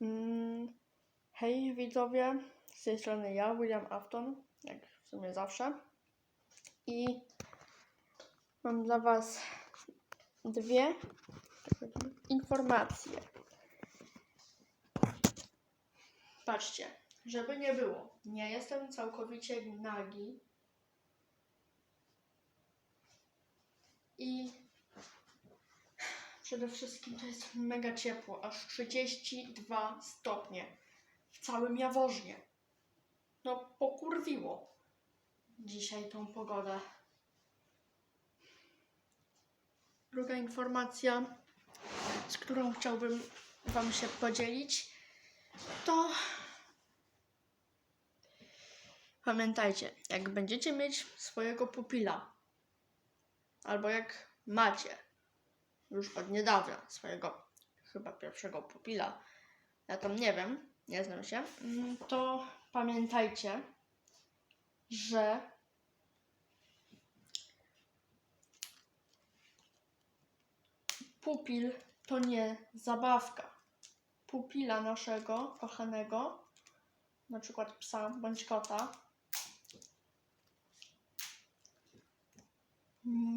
Mm, hej widzowie, z tej strony ja, William Afton, jak w sumie zawsze. I mam dla Was dwie informacje. Patrzcie, żeby nie było, nie jestem całkowicie nagi. I przede wszystkim to jest mega ciepło, aż 32 stopnie w całym Jaworznie. No pokurwiło dzisiaj tą pogodę. Druga informacja, z którą chciałbym Wam się podzielić, to pamiętajcie, jak będziecie mieć swojego pupila, albo jak macie już od niedawna swojego chyba pierwszego pupila, ja tam nie wiem, nie znam się, mm, to pamiętajcie, że pupil to nie zabawka. Pupila naszego kochanego, na przykład psa bądź kota,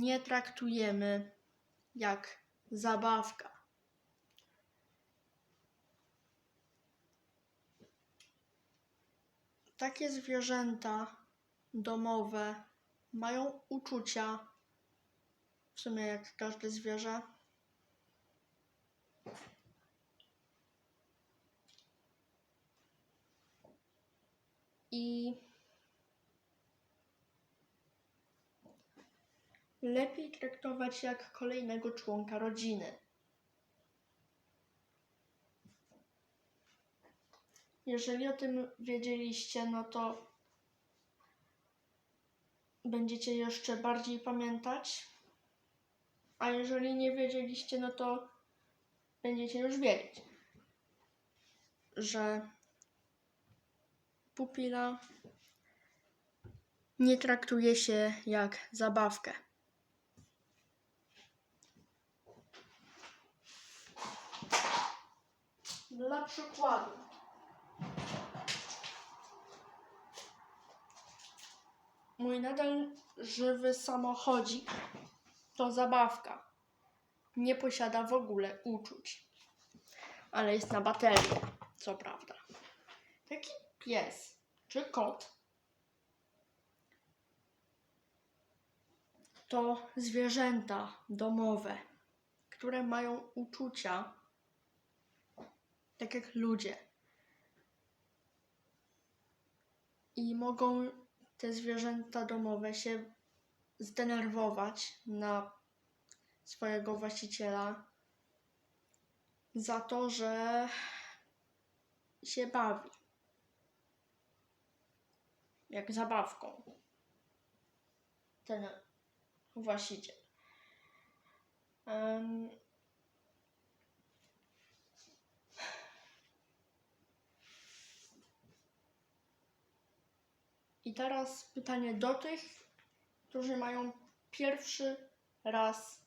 nie traktujemy jak zabawka. Takie zwierzęta domowe mają uczucia, w sumie jak każde zwierzę. I lepiej traktować jak kolejnego członka rodziny. Jeżeli o tym wiedzieliście, no to będziecie jeszcze bardziej pamiętać. A jeżeli nie wiedzieliście, no to będziecie już wiedzieć, że pupila nie traktuje się jak zabawkę. Dla przykładu. Mój nadal żywy samochodzik to zabawka. Nie posiada w ogóle uczuć. Ale jest na baterii, co prawda. Taki pies czy kot to zwierzęta domowe, które mają uczucia tak jak ludzie. I mogą te zwierzęta domowe się zdenerwować na swojego właściciela za to, że się bawi. Jak zabawką. Ten właściciel. Em, I teraz pytanie do tych, którzy mają pierwszy raz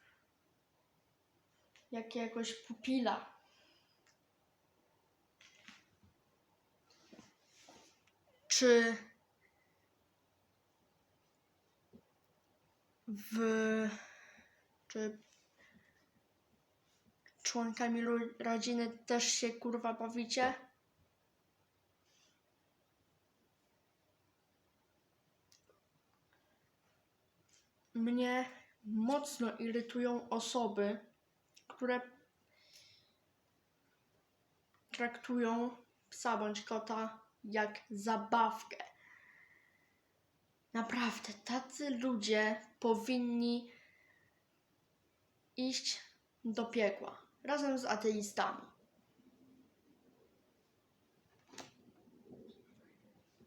jakiegoś pupila. Czy w czy członkami ro- rodziny też się kurwa bawicie? Mnie mocno irytują osoby, które traktują psa bądź kota jak zabawkę. Naprawdę, tacy ludzie powinni iść do piekła razem z ateistami.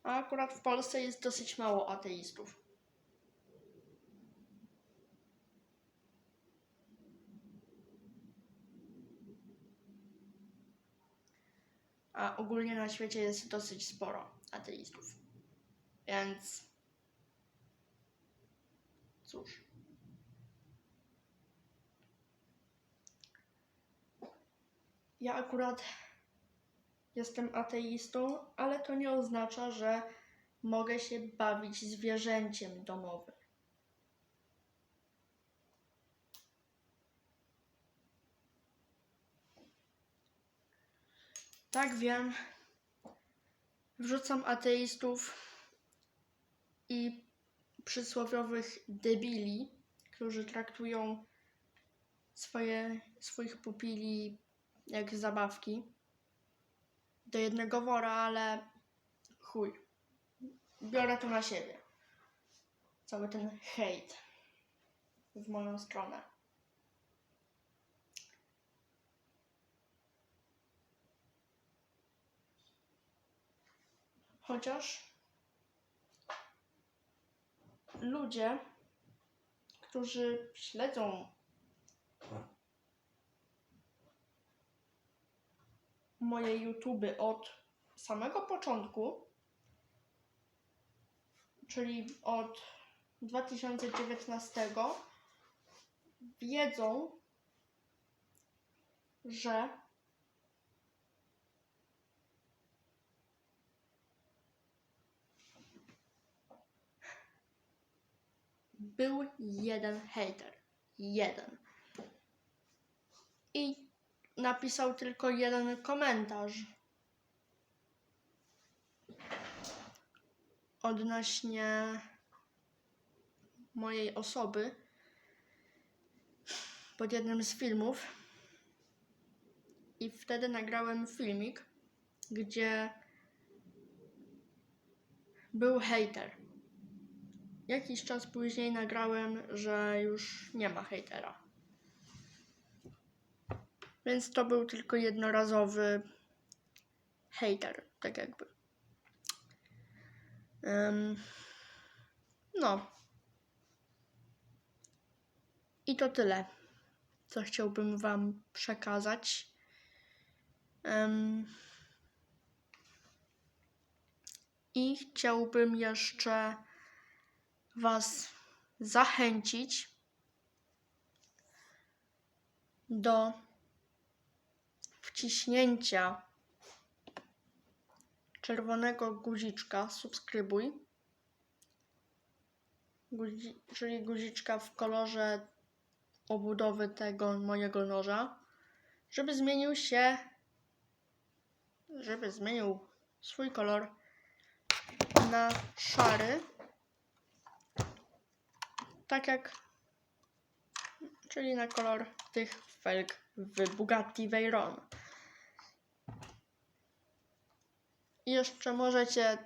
A akurat w Polsce jest dosyć mało ateistów. A ogólnie na świecie jest dosyć sporo ateistów. Więc cóż. Ja akurat jestem ateistą, ale to nie oznacza, że mogę się bawić zwierzęciem domowym. Tak wiem. Wrzucam ateistów i przysłowiowych debili, którzy traktują swoje, swoich pupili jak zabawki do jednego wora, ale chuj. Biorę to na siebie. Cały ten hejt w moją stronę. Chociaż ludzie, którzy śledzą moje YouTube od samego początku, czyli od 2019, wiedzą, że był jeden hater. Jeden. I napisał tylko jeden komentarz odnośnie mojej osoby pod jednym z filmów. I wtedy nagrałem filmik, gdzie był hater. Jakiś czas później nagrałem, że już nie ma hejtera. Więc to był tylko jednorazowy hater, tak jakby. Em, no. I to tyle, co chciałbym Wam przekazać. Em, I chciałbym jeszcze Was zachęcić do wciśnięcia czerwonego guziczka subskrybuj, Guzi, czyli guziczka w kolorze obudowy tego mojego noża, żeby zmienił się, żeby zmienił swój kolor na szary, tak jak, czyli na kolor tych felg w Bugatti Veyron. I jeszcze możecie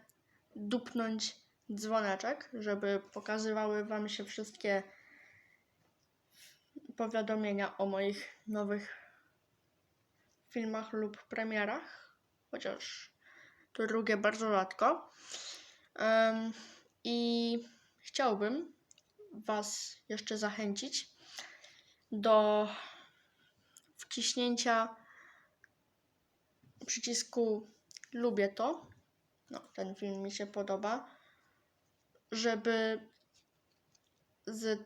dupnąć dzwoneczek, żeby pokazywały Wam się wszystkie powiadomienia o moich nowych filmach lub premierach, chociaż to drugie bardzo rzadko. Em, I chciałbym Was jeszcze zachęcić do wciśnięcia przycisku lubię to. No, ten film mi się podoba. Żeby z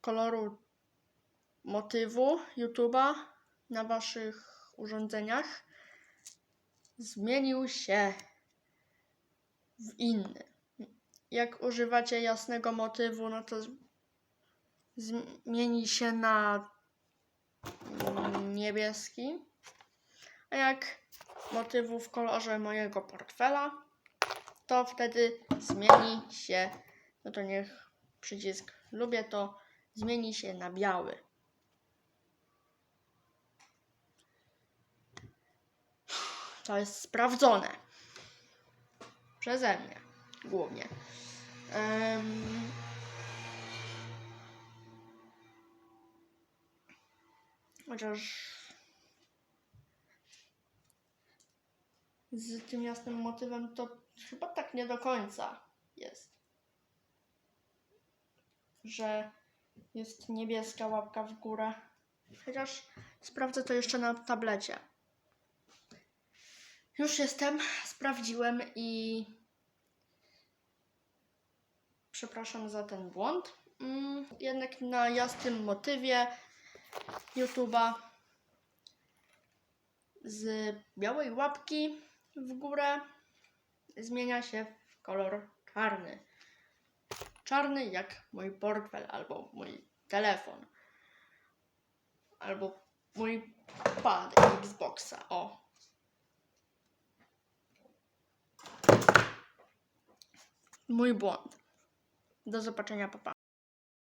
koloru motywu YouTube'a na Waszych urządzeniach zmienił się w inny. Jak używacie jasnego motywu, no to zmieni się na niebieski. A jak motywu w kolorze mojego portfela, to wtedy zmieni się, no to niech przycisk lubię to, zmieni się na biały. To jest sprawdzone. Przeze mnie głównie. Em, Chociaż z tym jasnym motywem to chyba tak nie do końca jest. Że jest niebieska łapka w górę. Chociaż sprawdzę to jeszcze na tablecie. Już jestem, sprawdziłem i przepraszam za ten błąd. Mm, jednak na jasnym motywie YouTube'a z białej łapki w górę zmienia się w kolor czarny. Czarny jak mój portfel albo mój telefon. Albo mój pad Xboxa. O. Mój błąd. Do zobaczenia, papa.